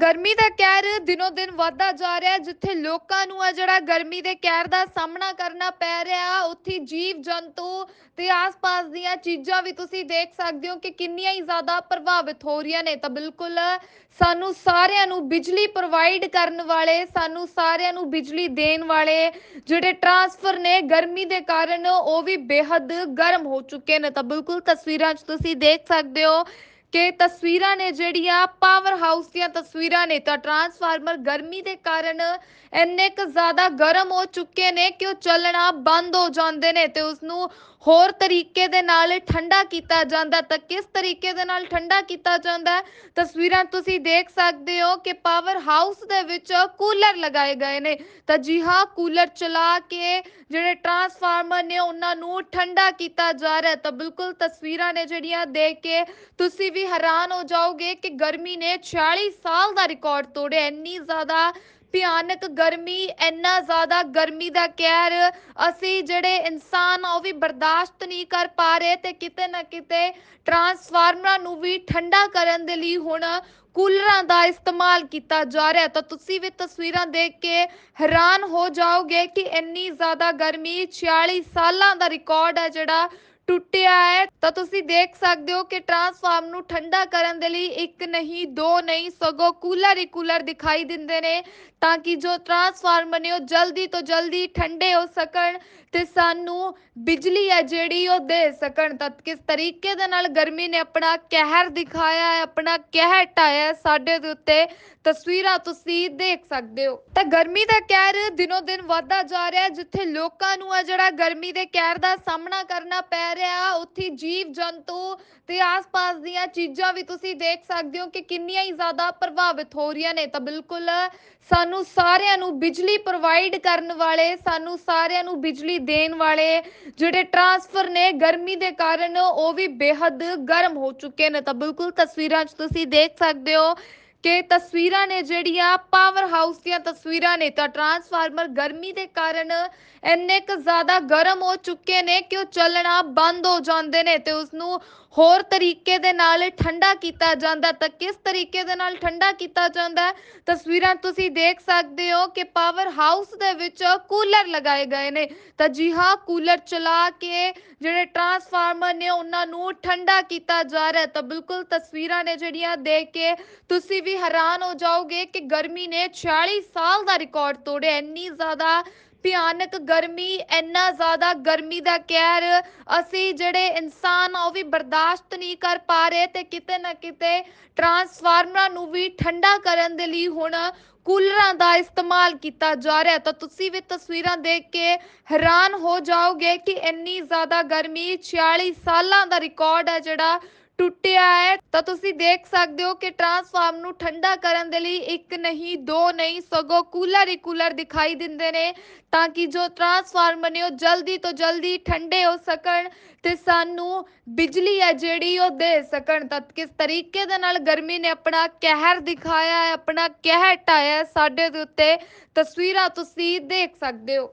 ਗਰਮੀ ਦਾ ਕਹਿਰ ਦਿਨੋ ਦਿਨ ਵੱਧਦਾ ਜਾ ਰਿਹਾ ਜਿੱਥੇ ਲੋਕਾਂ ਨੂੰ ਆ ਜਿਹੜਾ ਗਰਮੀ ਦੇ ਕਹਿਰ ਦਾ ਸਾਹਮਣਾ ਕਰਨਾ ਪੈ ਰਿਹਾ ਉੱਥੇ ਜੀਵ ਜੰਤੂ ਤੇ ਆਸ-ਪਾਸ ਦੀਆਂ ਚੀਜ਼ਾਂ ਵੀ ਤੁਸੀਂ ਦੇਖ ਸਕਦੇ ਹੋ ਕਿ ਕਿੰਨੀਆਂ ਹੀ ਜ਼ਿਆਦਾ ਪ੍ਰਭਾਵਿਤ ਹੋ ਰਹੀਆਂ ਨੇ। ਤਾਂ ਬਿਲਕੁਲ ਸਾਨੂੰ ਸਾਰਿਆਂ ਨੂੰ ਬਿਜਲੀ ਪ੍ਰੋਵਾਈਡ ਕਰਨ ਵਾਲੇ, ਸਾਨੂੰ ਸਾਰਿਆਂ ਨੂੰ ਬਿਜਲੀ ਦੇਣ ਵਾਲੇ ਜਿਹੜੇ ਟਰਾਂਸਫਰ ਨੇ ਗਰਮੀ ਦੇ ਕਾਰਨ ਉਹ ਵੀ ਬੇहद ਗਰਮ ਹੋ ਚੁੱਕੇ ਨੇ। ਤਾਂ ਬਿਲਕੁਲ ਤਸਵੀਰਾਂ 'ਚ ਤੁਸੀਂ ਦੇਖ ਸਕਦੇ ਹੋ ਕਿ ਤਸਵੀਰਾਂ ਨੇ ਜਿਹੜੀਆਂ ਪਾਵਰ ਹਾਊਸ ਦੀਆਂ ਤਸਵੀਰਾਂ ਨੇ ਤਾਂ ਟਰਾਂਸਫਾਰਮਰ ਗਰਮੀ ਦੇ ਕਾਰਨ ਇੰਨੇ ਕੁ ਜ਼ਿਆਦਾ ਗਰਮ ਹੋ ਚੁੱਕੇ ਨੇ ਕਿ ਉਹ ਚੱਲਣਾ ਬੰਦ ਹੋ ਜਾਂਦੇ ਨੇ ਤੇ ਉਸ ਨੂੰ ਹੋਰ ਤਰੀਕੇ ਦੇ ਨਾਲ ਠੰਡਾ ਕੀਤਾ ਜਾਂਦਾ। ਤਾਂ ਕਿਸ ਤਰੀਕੇ ਦੇ ਨਾਲ ਠੰਡਾ ਕੀਤਾ ਜਾਂਦਾ? ਤਸਵੀਰਾਂ ਤੁਸੀਂ ਦੇਖ ਸਕਦੇ ਹੋ ਕਿ ਪਾਵਰ ਹਾਊਸ ਦੇ ਵਿੱਚ ਕੂਲਰ ਲਗਾਏ ਗਏ ਨੇ। ਤਾਂ ਜੀ ਹਾਂ, ਕੂਲਰ ਚਲਾ ਕੇ ਜਿਹੜੇ ਟਰਾਂਸਫਾਰਮਰ ਨੇ ਉਹਨਾਂ ਨੂੰ ਠੰਡਾ ਕੀਤਾ ਜਾ ਰਿਹਾ। ਤਾਂ ਬਿਲਕੁਲ ਤਸਵੀਰਾਂ ਨੇ ਜਿਹੜੀਆਂ ਦੇਖ ਕੇ ਤੁਸੀਂ ਵੀ ਹੈਰਾਨ ਹੋ ਜਾਓਗੇ ਕਿ ਗਰਮੀ ਨੇ 46 ਸਾਲ ਦਾ ਰਿਕਾਰਡ ਤੋੜਿਆ, ਇੰਨੀ ਜ਼ਿਆਦਾ ਭਿਆਨਕ ਗਰਮੀ, ਇੰਨਾ ਜ਼ਿਆਦਾ ਗਰਮੀ ਦਾ ਕਹਿਰ। ਅਸੀਂ ਜਿਹੜੇ ਇਨਸਾਨ ਆ, ਉਹ ਵੀ ਬਰਦਾਸ਼ਤ ਨਹੀਂ ਕਰ ਪਾ ਰਹੇ ਤੇ ਕਿਤੇ ਨਾ ਕਿਤੇ ਟਰਾਂਸਫਾਰਮਰਾਂ ਨੂੰ ਵੀ ਠੰਡਾ ਕਰਨ ਦੇ ਲਈ ਹੁਣ ਕੂਲਰਾਂ ਦਾ ਇਸਤੇਮਾਲ ਕੀਤਾ ਜਾ ਰਿਹਾ। ਤਾਂ ਤੁਸੀਂ ਵੀ ਤਸਵੀਰਾਂ ਦੇਖ ਕੇ ਹੈਰਾਨ ਹੋ ਜਾਓਗੇ ਕਿ ਇੰਨੀ ਜ਼ਿਆਦਾ ਗਰਮੀ 46 ਸਾਲਾਂ ਦਾ ਰਿਕਾਰਡ ਹੈ ਜਿਹੜਾ ਟੁੱਟਿਆ ਹੈ, ਤਾਂ ਤੁਸੀਂ ਦੇਖ ਸਕਦੇ ਹੋ ਕਿ ਟਰਾਂਸਫਾਰਮ ਨੂੰ ਠੰਡਾ ਕਰਨ ਦੇ ਲਈ ਇੱਕ ਨਹੀਂ, ਦੋ ਨਹੀਂ, ਸਗੋਂ ਕੂਲਰ ਹੀ ਕੂਲਰ ਦਿਖਾਈ ਦਿੰਦੇ ਨੇ, ਤਾਂ ਕਿ ਜੋ ਟਰਾਂਸਫਾਰਮਰ ਨੇ ਉਹ ਜਲਦੀ ਤੋਂ ਜਲਦੀ ਠੰਡੇ ਹੋ ਸਕਣ ਤੇ ਸਾਨੂੰ ਬਿਜਲੀ ਹੈ ਜਿਹੜੀ ਉਹ ਦੇ ਸਕਣ। ਤਾਂ ਕਿਸ ਤਰੀਕੇ ਦੇ ਨਾਲ ਗਰਮੀ ਨੇ ਆਪਣਾ ਕਹਿਰ ਦਿਖਾਇਆ ਹੈ, ਆਪਣਾ ਕਹਿਰ ਢਾਇਆ ਸਾਡੇ ਦੇ ਉੱਤੇ ਤਸਵੀਰਾਂ ਤੁਸੀਂ ਦੇਖ ਸਕਦੇ ਹੋ। ਤਾਂ ਗਰਮੀ ਦਾ ਕਹਿਰ ਦਿਨੋ ਦਿਨ ਵੱਧਦਾ ਜਾ ਰਿਹਾ ਜਿੱਥੇ ਲੋਕਾਂ ਨੂੰ ਆ ਜਿਹੜਾ ਗਰਮੀ ਦੇ ਕਹਿਰ ਦਾ ਸਾਹਮਣਾ ਕਰਨਾ ਪੈ ਰਿਹਾ ਉੱਥੇ ਜੀਵ ਜੰਤੂ ਤੇ ਆਸ-ਪਾਸ ਦੀਆਂ ਚੀਜ਼ਾਂ ਵੀ ਤੁਸੀਂ ਦੇਖ ਸਕਦੇ ਹੋ ਕਿ ਕਿੰਨੀਆਂ ਹੀ ਜ਼ਿਆਦਾ ਪ੍ਰਭਾਵਿਤ ਹੋ ਰਹੀਆਂ ਨੇ। ਤਾਂ ਬਿਲਕੁਲ ਸਾਨੂੰ ਸਾਰਿਆਂ ਨੂੰ ਬਿਜਲੀ ਪ੍ਰੋਵਾਈਡ ਕਰਨ ਵਾਲੇ, ਸਾਨੂੰ ਸਾਰਿਆਂ ਨੂੰ ਬਿਜਲੀ ਦੇਣ ਵਾਲੇ ਜਿਹੜੇ ਟਰਾਂਸਫਰ ਨੇ ਗਰਮੀ ਦੇ ਕਾਰਨ ਉਹ ਵੀ ਬੇहद ਗਰਮ ਹੋ ਚੁੱਕੇ ਨੇ। ਤਾਂ ਬਿਲਕੁਲ ਤਸਵੀਰਾਂ 'ਚ ਤੁਸੀਂ ਦੇਖ ਸਕਦੇ ਹੋ ਕਿ ਤਸਵੀਰਾਂ ਨੇ ਜਿਹੜੀਆਂ ਪਾਵਰ ਹਾਊਸ ਦੀਆਂ ਤਸਵੀਰਾਂ ਨੇ ਤਾਂ ਟਰਾਂਸਫਾਰਮਰ ਗਰਮੀ ਦੇ ਕਾਰਨ ਇੰਨੇ ਕੁ ਜ਼ਿਆਦਾ ਗਰਮ ਹੋ ਚੁੱਕੇ ਨੇ ਕਿ ਉਹ ਚੱਲਣਾ ਬੰਦ ਹੋ ਜਾਂਦੇ ਨੇ ਤੇ ਉਸ ਨੂੰ ਹੋਰ ਤਰੀਕੇ ਦੇ ਨਾਲ ਠੰਡਾ ਕੀਤਾ ਜਾਂਦਾ। ਤਾਂ ਕਿਸ ਤਰੀਕੇ ਦੇ ਨਾਲ ਠੰਡਾ ਕੀਤਾ ਜਾਂਦਾ? ਤਸਵੀਰਾਂ ਤੁਸੀਂ ਦੇਖ ਸਕਦੇ ਹੋ ਕਿ ਪਾਵਰ ਹਾਊਸ ਦੇ ਵਿੱਚ ਕੂਲਰ ਲਗਾਏ ਗਏ ਨੇ। ਤਾਂ ਜੀ ਹਾਂ ਕੂਲਰ ਚਲਾ ਕੇ ਜਿਹੜੇ ਟਰਾਂਸਫਾਰਮਰ ਨੇ ਉਹਨਾਂ ਨੂੰ ਠੰਡਾ ਕੀਤਾ ਜਾ ਰਿਹਾ। ਤਾਂ ਬਿਲਕੁਲ ਤਸਵੀਰਾਂ ਨੇ ਜਿਹੜੀਆਂ ਦੇਖ ਕੇ ਤੁਸੀਂ ਵੀ ਹੈਰਾਨ ਹੋ ਜਾਓਗੇ ਕਿ ਗਰਮੀ ਨੇ 46 ਸਾਲ ਦਾ ਰਿਕਾਰਡ ਤੋੜਿਆ, ਇੰਨੀ ਜ਼ਿਆਦਾ ਭਿਆਨਕ ਗਰਮੀ, ਇੰਨਾ ਜ਼ਿਆਦਾ ਗਰਮੀ ਦਾ ਕਹਿਰ। ਅਸੀਂ ਜਿਹੜੇ ਇਨਸਾਨ ਆ, ਉਹ ਵੀ ਬਰਦਾਸ਼ਤ ਨਹੀਂ ਕਰ ਪਾ ਰਹੇ ਤੇ ਕਿਤੇ ਨਾ ਕਿਤੇ ਟਰਾਂਸਫਾਰਮਰਾਂ ਨੂੰ ਵੀ ਠੰਡਾ ਕਰਨ ਦੇ ਲਈ ਹੁਣ ਕੂਲਰਾਂ ਦਾ ਇਸਤੇਮਾਲ ਕੀਤਾ ਜਾ ਰਿਹਾ। ਤਾਂ ਤੁਸੀਂ ਵੀ ਤਸਵੀਰਾਂ ਦੇਖ ਕੇ ਹੈਰਾਨ ਹੋ ਜਾਓਗੇ ਕਿ ਇੰਨੀ ਜ਼ਿਆਦਾ ਗਰਮੀ 46 ਸਾਲਾਂ ਦਾ ਰਿਕਾਰਡ ਹੈ ਜਿਹੜਾ ਟੁੱਟਿਆ ਹੈ, ਤਾਂ ਤੁਸੀਂ ਦੇਖ ਸਕਦੇ ਹੋ ਕਿ ਟਰਾਂਸਫਾਰਮ ਨੂੰ ਠੰਡਾ ਕਰਨ ਦੇ ਲਈ ਇੱਕ ਨਹੀਂ, ਦੋ ਨਹੀਂ, ਸਗੋਂ ਕੂਲਰ ਹੀ ਕੂਲਰ ਦਿਖਾਈ ਦਿੰਦੇ ਨੇ, ਤਾਂ ਕਿ ਜੋ ਟਰਾਂਸਫਾਰਮਰ ਨੇ ਉਹ ਜਲਦੀ ਤੋਂ ਜਲਦੀ ਠੰਡੇ ਹੋ ਸਕਣ ਤੇ ਸਾਨੂੰ ਬਿਜਲੀ ਹੈ ਜਿਹੜੀ ਉਹ ਦੇ ਸਕਣ। ਤਾਂ ਕਿਸ ਤਰੀਕੇ ਦੇ ਨਾਲ ਗਰਮੀ ਨੇ ਆਪਣਾ ਕਹਿਰ ਦਿਖਾਇਆ ਹੈ, ਆਪਣਾ ਕਹਿਰ ਢਾਇਆ ਸਾਡੇ ਦੇ ਉੱਤੇ, ਤਸਵੀਰਾਂ ਤੁਸੀਂ ਦੇਖ ਸਕਦੇ ਹੋ।